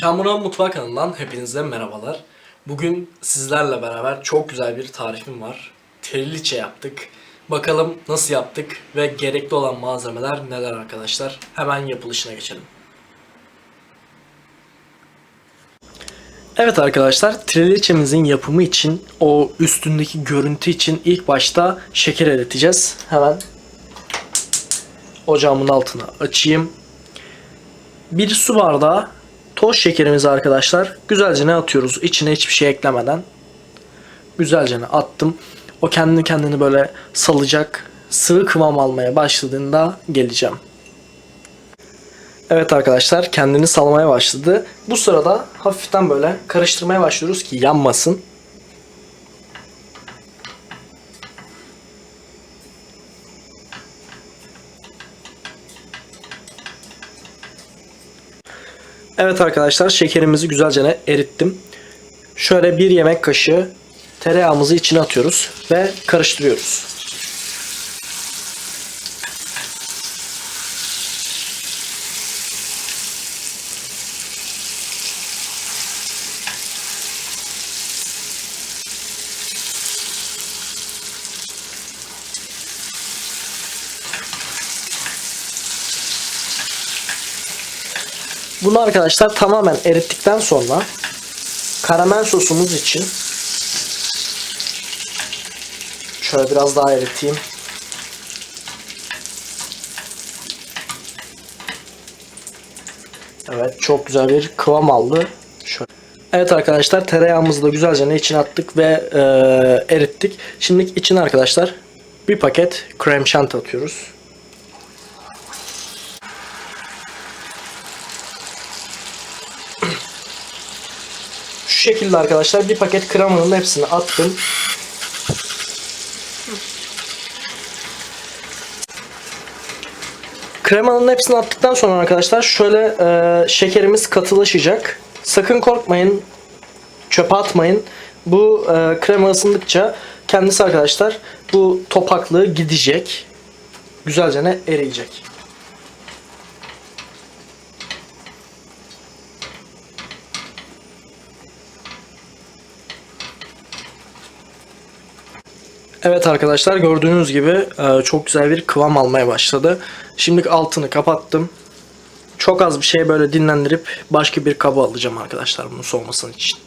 Kamuran Mutfak kanalından hepinize merhabalar. Bugün sizlerle beraber çok güzel bir tarifim var. Triliçe yaptık. Bakalım nasıl yaptık ve gerekli olan malzemeler neler arkadaşlar. Hemen yapılışına geçelim. Evet arkadaşlar, triliçemizin yapımı için o üstündeki görüntü için ilk başta şeker eriteceğiz. Hemen ocağımın altına açayım. Bir su bardağı toz şekerimizi arkadaşlar güzelce ne atıyoruz içine hiçbir şey eklemeden. Güzelce ne attım. O kendini kendini böyle salacak sıvı kıvam almaya başladığında geleceğim. Evet arkadaşlar kendini salmaya başladı. Bu sırada hafiften böyle karıştırmaya başlıyoruz ki yanmasın. Evet arkadaşlar şekerimizi güzelce erittim. Şöyle bir yemek kaşığı tereyağımızı içine atıyoruz ve karıştırıyoruz. Bunu arkadaşlar tamamen erittikten sonra karamel sosumuz için şöyle biraz daha eriteyim. Evet çok güzel bir kıvam aldı. Şöyle. Evet arkadaşlar tereyağımızı da güzelce ne içine attık ve e, erittik. Şimdi içine arkadaşlar bir paket krem şanti atıyoruz. Şu şekilde arkadaşlar bir paket kremanın hepsini attım. Kremanın hepsini attıktan sonra arkadaşlar şöyle e, şekerimiz katılaşacak. Sakın korkmayın. Çöpe atmayın. Bu e, krema ısındıkça kendisi arkadaşlar bu topaklığı gidecek. Güzelce ne eriyecek. Evet arkadaşlar gördüğünüz gibi e, çok güzel bir kıvam almaya başladı. Şimdi altını kapattım. Çok az bir şey böyle dinlendirip başka bir kaba alacağım arkadaşlar bunun soğumasının için.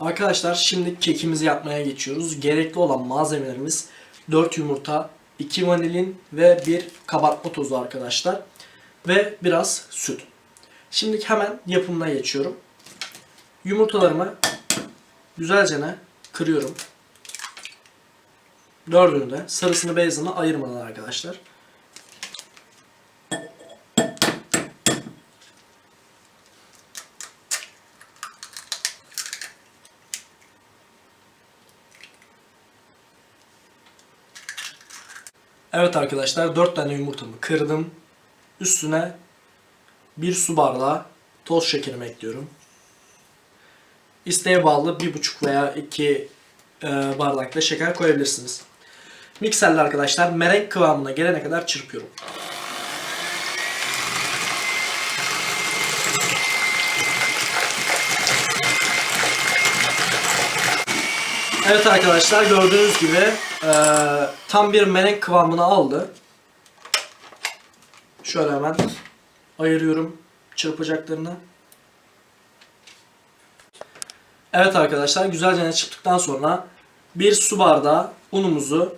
Arkadaşlar şimdi kekimizi yapmaya geçiyoruz. Gerekli olan malzemelerimiz 4 yumurta, 2 vanilin ve 1 kabartma tozu arkadaşlar. Ve biraz süt. Şimdi hemen yapımına geçiyorum. Yumurtalarımı güzelce kırıyorum. Dördünü de sarısını beyazını ayırmadan arkadaşlar. Evet arkadaşlar 4 tane yumurtamı kırdım. Üstüne bir su bardağı toz şekerimi ekliyorum. İsteğe bağlı 1,5 veya 2 e, bardakla şeker koyabilirsiniz. Mikserle arkadaşlar merenk kıvamına gelene kadar çırpıyorum. Evet arkadaşlar gördüğünüz gibi e, tam bir merenk kıvamını aldı. Şöyle hemen ayırıyorum çırpacaklarını. Evet arkadaşlar güzelce çıktıktan sonra bir su bardağı unumuzu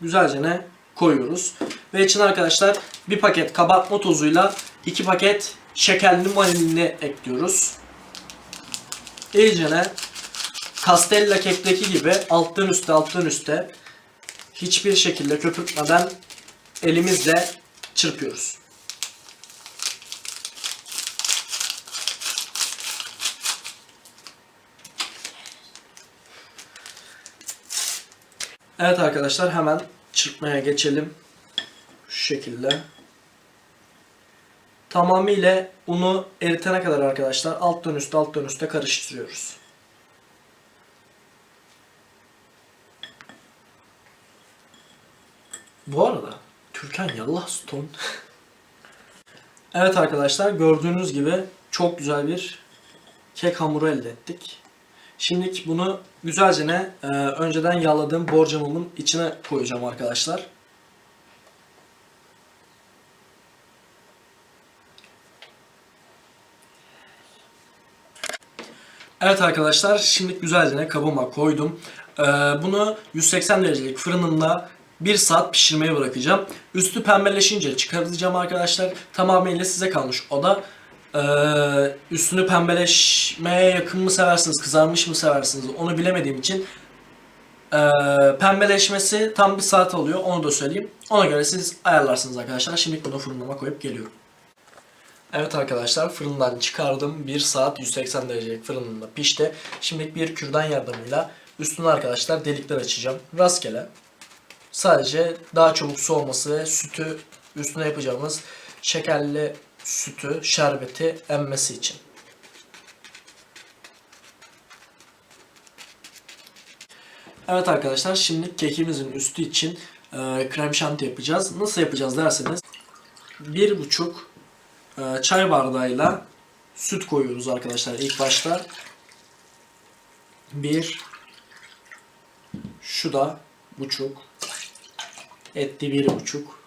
güzelce ne koyuyoruz. Ve için arkadaşlar bir paket kabartma tozuyla iki paket şekerli vanilini ekliyoruz. İyice ne Castella kekteki gibi alttan üste alttan üste hiçbir şekilde köpürtmeden elimizle çırpıyoruz. Evet arkadaşlar hemen çırpmaya geçelim. Şu şekilde. Tamamıyla unu eritene kadar arkadaşlar alttan üste alttan üste karıştırıyoruz. Bu arada Türkan yallah stone. evet arkadaşlar gördüğünüz gibi çok güzel bir kek hamuru elde ettik. Şimdi bunu güzelce e, önceden yağladığım borcamımın içine koyacağım arkadaşlar. Evet arkadaşlar şimdi güzelce kabıma koydum. Ee, bunu 180 derecelik fırınımda 1 saat pişirmeye bırakacağım. Üstü pembeleşince çıkartacağım arkadaşlar. Tamamıyla size kalmış. O da ee, üstünü pembeleşmeye yakın mı seversiniz, kızarmış mı seversiniz onu bilemediğim için ee, pembeleşmesi tam bir saat alıyor onu da söyleyeyim. Ona göre siz ayarlarsınız arkadaşlar. Şimdi bunu fırınıma koyup geliyorum. Evet arkadaşlar fırından çıkardım. 1 saat 180 derecelik fırınında pişti. Şimdi bir kürdan yardımıyla üstüne arkadaşlar delikler açacağım. Rastgele. Sadece daha çabuk soğuması ve sütü üstüne yapacağımız şekerli sütü, şerbeti emmesi için. Evet arkadaşlar şimdi kekimizin üstü için e, krem şanti yapacağız. Nasıl yapacağız derseniz bir buçuk e, çay bardağıyla süt koyuyoruz arkadaşlar ilk başta. Bir şu da buçuk etti bir buçuk.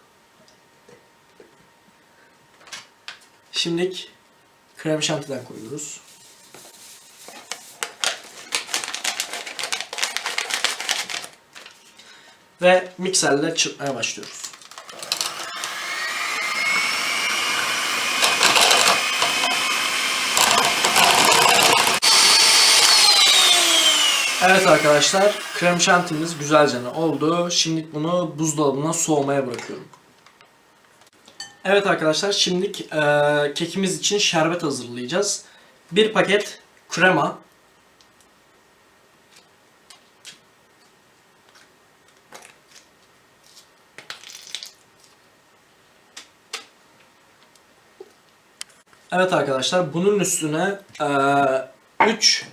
Şimdilik krem şantiden koyuyoruz. Ve mikserle çırpmaya başlıyoruz. Evet arkadaşlar, krem şantimiz güzelce oldu. Şimdi bunu buzdolabına soğumaya bırakıyorum. Evet arkadaşlar, şimdi e, kekimiz için şerbet hazırlayacağız. Bir paket krema, Evet arkadaşlar, bunun üstüne 3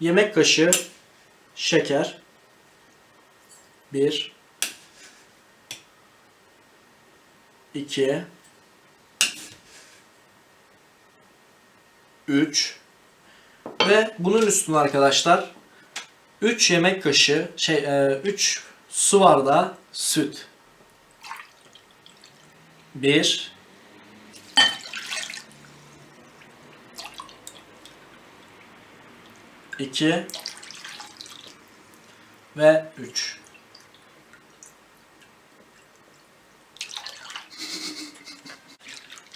yemek kaşığı şeker. 1 2 3 ve bunun üstüne arkadaşlar 3 yemek kaşığı şey 3 su bardağı süt. 1 2 ve 3.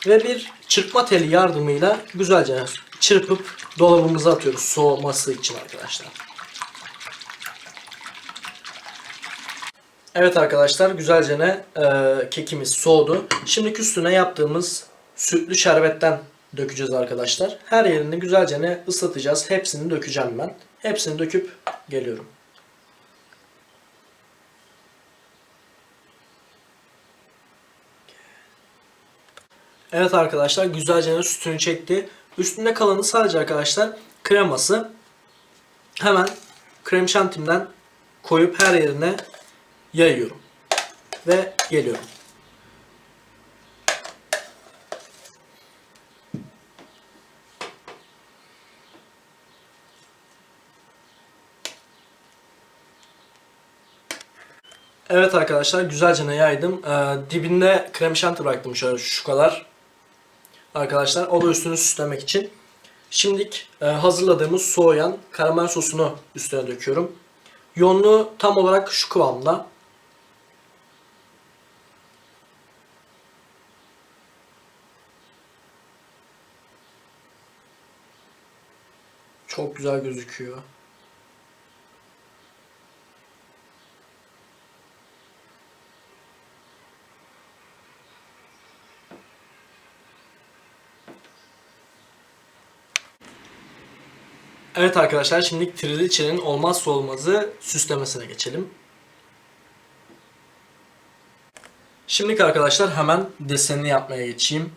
Ve bir çırpma teli yardımıyla güzelce çırpıp dolabımıza atıyoruz soğuması için arkadaşlar. Evet arkadaşlar güzelce ne e, kekimiz soğudu. Şimdi üstüne yaptığımız sütlü şerbetten dökeceğiz arkadaşlar. Her yerini güzelce ne ıslatacağız. Hepsini dökeceğim ben. Hepsini döküp geliyorum. Evet arkadaşlar güzelce sütünü çekti. Üstünde kalanı sadece arkadaşlar kreması. Hemen krem şantimden koyup her yerine yayıyorum. Ve geliyorum. Evet arkadaşlar güzelce yaydım. Ee, dibinde krem şanti bıraktım şöyle şu kadar. Arkadaşlar o da üstünü süslemek için. Şimdilik e, hazırladığımız soğuyan karamel sosunu üstüne döküyorum. Yoğunluğu tam olarak şu kıvamda. Çok güzel gözüküyor. Evet arkadaşlar şimdi trileçenin olmazsa olmazı süslemesine geçelim. Şimdiki arkadaşlar hemen desenini yapmaya geçeyim.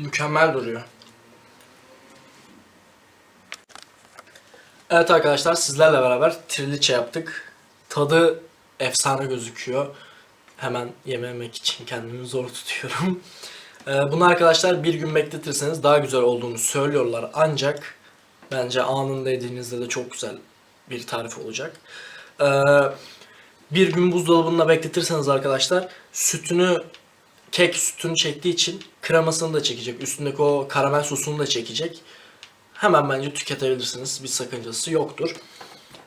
Mükemmel duruyor. Evet arkadaşlar sizlerle beraber triliçe yaptık. Tadı efsane gözüküyor. Hemen yememek için kendimi zor tutuyorum. Ee, Bunu arkadaşlar bir gün bekletirseniz daha güzel olduğunu söylüyorlar. Ancak bence anında yediğinizde de çok güzel bir tarif olacak. Ee, Bir gün buzdolabında bekletirseniz arkadaşlar sütünü kek sütünü çektiği için kremasını da çekecek. Üstündeki o karamel sosunu da çekecek. Hemen bence tüketebilirsiniz. Bir sakıncası yoktur.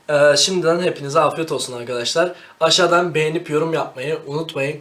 Ee, şimdiden hepinize afiyet olsun arkadaşlar. Aşağıdan beğenip yorum yapmayı unutmayın.